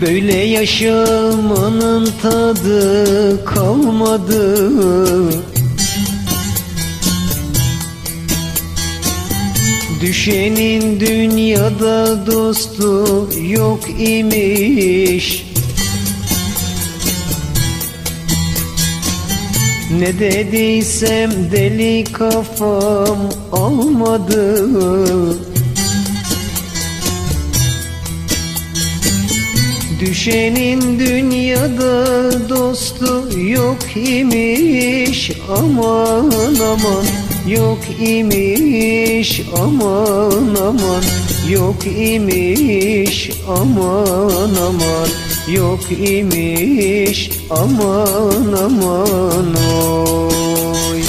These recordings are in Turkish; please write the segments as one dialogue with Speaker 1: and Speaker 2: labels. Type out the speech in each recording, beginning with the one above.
Speaker 1: Böyle yaşamanın tadı kalmadı. Düşenin dünyada dostu yok imiş. Ne dediysem deli kafam almadı Düşenin dünyada dostu yok imiş Aman aman. Yok imiş Aman aman. Yok imiş Aman aman. Yok imiş Aman aman. Oy.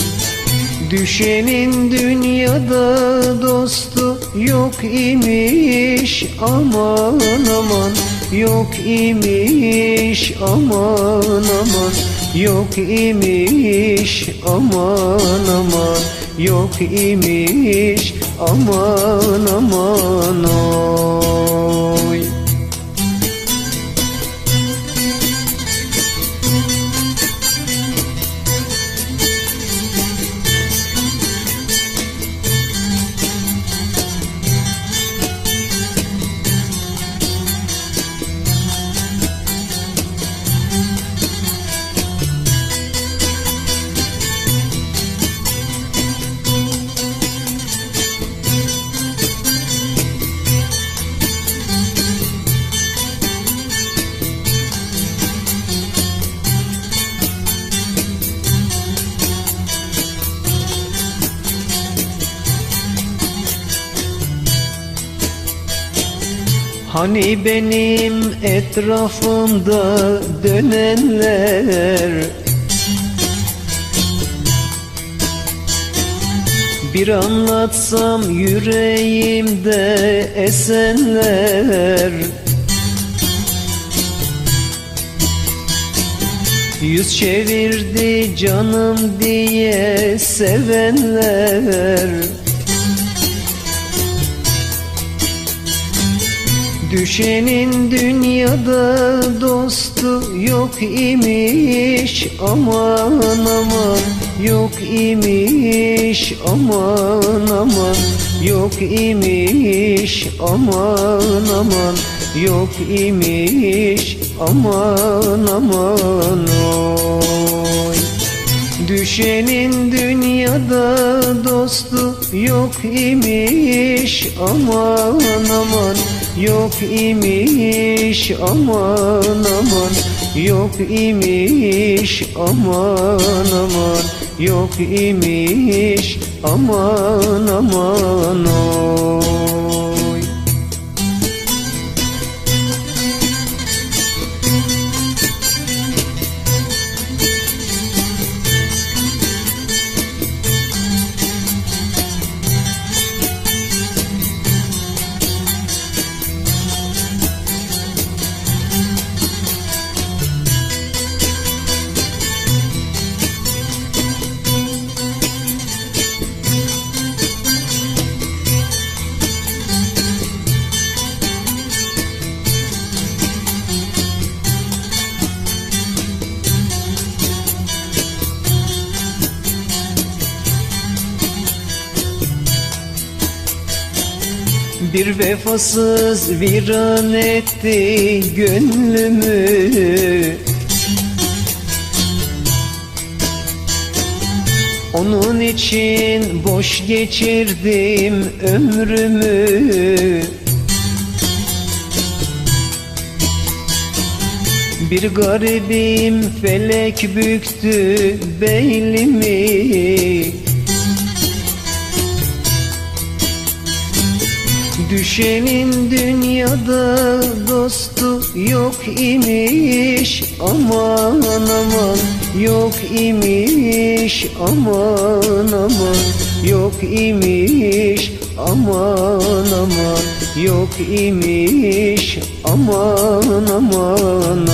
Speaker 1: Düşenin dünyada dostu yok imiş aman aman yok imiş aman aman. Yok imiş aman aman. Yok imiş aman aman. oy Hani benim etrafımda dönenler? Bir anlatsam yüreğimde esenler. Yüz çevirdi canım diye sevenler Düşenin dünyada dostu yok imiş. Aman aman. Yok imiş. Aman aman. Yok imiş. Aman aman. Yok imiş. Aman aman. Oy. Düşenin dünyada dostu yok imiş. Aman aman yok imiş aman aman. Yok imiş aman aman. Yok imiş aman aman. oy Bir vefasız viran etti gönlümü. Onun için boş geçirdim ömrümü. Bir garibim felek büktü beylimi Düşenin dünyada dostu yok imiş. Aman aman yok imiş. Aman aman yok imiş. Aman aman yok imiş. Aman aman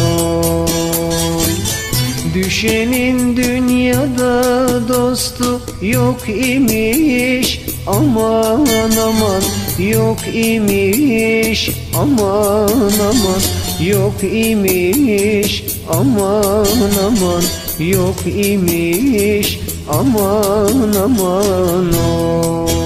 Speaker 1: Düşenin dünyada dostu yok imiş Aman aman yok imiş. Aman aman yok imiş. Aman aman yok imiş. Aman aman oh.